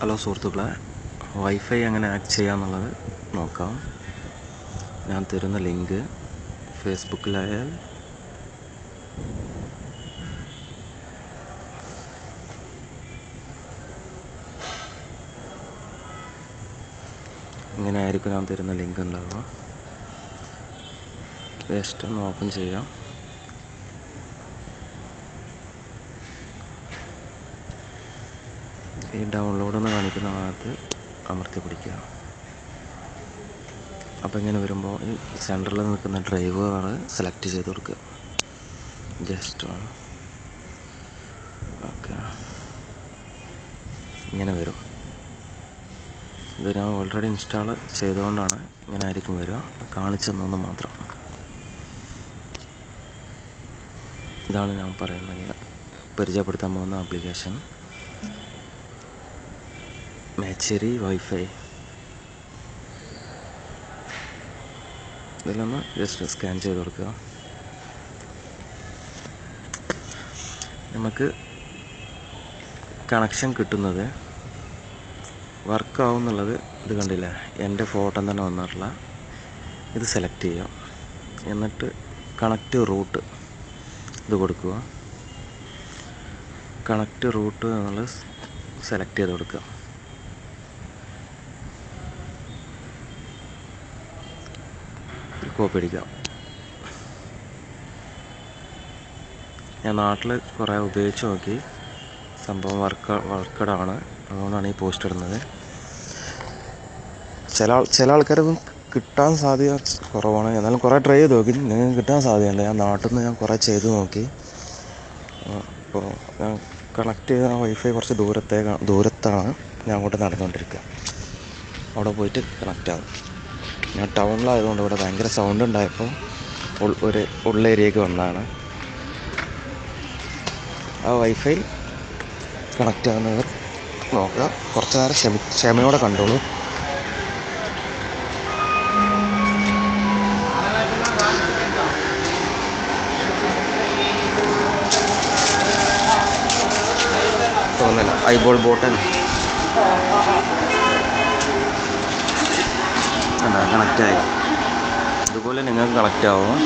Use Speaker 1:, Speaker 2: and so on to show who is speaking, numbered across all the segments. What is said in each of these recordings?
Speaker 1: Hello സുഹൃത്തുക്കളെ wifi എങ്ങനെ act ചെയ്യാന്നുള്ളത് നോക്കാം. ഞാൻ തരുന്ന ലിങ്ക് ഫേസ്ബുക്കിലായാൽ ഇങ്ങനെ ആയിരിക്കും ഞാൻ തരുന്ന ലിങ്ക് ഉണ്ടാവുക. ജസ്റ്റ് ഒന്ന് ഓപ്പൺ ചെയ്യാം. ഈ ഡൗൺലോഡ് എന്ന് കാണിക്കുന്ന ഭാഗത്ത് അമർത്തി പിടിക്കുക. അപ്പോൾ ഇങ്ങനെ വരുമ്പോൾ ഈ സെന്ററിൽ നിൽക്കുന്ന ഡ്രൈവർ സെലക്ട് ചെയ്ത് കൊടുക്കുക. ജസ്റ്റ് ഓക്കെ ഇങ്ങനെ വരും. ഇത് ഞാൻ ഓൾറെഡി ഇൻസ്റ്റാൾ ചെയ്തുകൊണ്ടാണ് ഇങ്ങനെ ആയിരിക്കും വരിക. കാണിച്ചു തന്നു മാത്രം. ഇതാണ് ഞാൻ പറയുന്നത്. പരിചയപ്പെടുത്താൻ പോകുന്ന ആപ്ലിക്കേഷൻ മേച്ചേരി വൈഫൈ. ഇതിലൊന്ന് ജസ്റ്റ് സ്കാൻ ചെയ്ത് കൊടുക്കുക. നമുക്ക് കണക്ഷൻ കിട്ടുന്നത് വർക്കാവും എന്നുള്ളത് ഇത് കണ്ടില്ല? എന്റെ ഫോട്ടോ തന്നെ വന്നിട്ടുള്ള. ഇത് സെലക്ട് ചെയ്യാം. എന്നിട്ട് കണക്റ്റ് റൂട്ട് ഇത് കൊടുക്കുക. കണക്റ്റ് റൂട്ട് എന്നുള്ളത് സെലക്ട് ചെയ്ത് കൊടുക്കുക. കോപ്പി അടിക്കാം ഞാൻ നാട്ടിൽ കുറേ ഉപയോഗിച്ച് നോക്കി. സംഭവം വർക്ക് വർക്കഡാണ്. അതുകൊണ്ടാണ് ഈ പോസ്റ്റ് ഇടുന്നത്. ചില ചില ആൾക്കാരൊന്നും കിട്ടാൻ സാധ്യത കുറവാണ്. എന്നാലും കുറേ ട്രൈ ചെയ്ത് നോക്കി. നിങ്ങൾക്ക് കിട്ടാൻ സാധ്യതയുണ്ട്. ഞാൻ നാട്ടിൽ നിന്ന് ഞാൻ കുറേ ചെയ്ത് നോക്കി. അപ്പോൾ ഞാൻ കണക്ട് ചെയ്ത വൈഫൈ കുറച്ച് ദൂരത്തേക്കാണ് ദൂരത്താണ് ഞാൻ അങ്ങോട്ട് നടന്നുകൊണ്ടിരിക്കുക. അവിടെ പോയിട്ട് കണക്റ്റ് ആകും ഞാൻ ടൗണിലായതുകൊണ്ട് ഇവിടെ ഭയങ്കര സൗണ്ട് ഉണ്ടായപ്പോൾ ഒരു ഉള്ള ഏരിയക്ക് വന്നതാണ്. ആ വൈഫൈ കണക്റ്റ് ആകുന്നവർ നോക്കുക. കുറച്ച് നേരം ക്ഷമി ക്ഷമയോടെ കണ്ടോളൂ. തോന്നില്ല ഐബോൾ ബോട്ടൻ കണക്റ്റായി അതുപോലെ നിങ്ങൾക്ക് കണക്റ്റ് ആവും.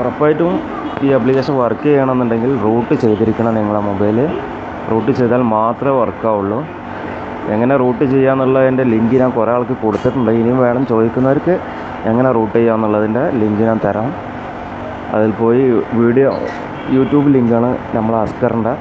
Speaker 1: ഉറപ്പായിട്ടും ഈ ആപ്ലിക്കേഷൻ വർക്ക് ചെയ്യണമെന്നുണ്ടെങ്കിൽ റൂട്ട് ചെയ്തിരിക്കണം നിങ്ങളെ മൊബൈൽ റൂട്ട് ചെയ്താൽ മാത്രമേ വർക്കാവുള്ളൂ എങ്ങനെ റൂട്ട് ചെയ്യാമെന്നുള്ളതിന്റെ ലിങ്ക് ഞാൻ കുറേ ആൾക്ക് കൊടുത്തിട്ടുണ്ട്. ഇനിയും വേണം ചോദിക്കുന്നവർക്ക് എങ്ങനെ റൂട്ട് ചെയ്യാമെന്നുള്ളതിന്റെ ലിങ്ക് ഞാൻ തരാം. അതിൽ പോയി വീഡിയോ യൂട്യൂബ് ലിങ്കാണ് നമ്മൾ അസ്കറിന്റെ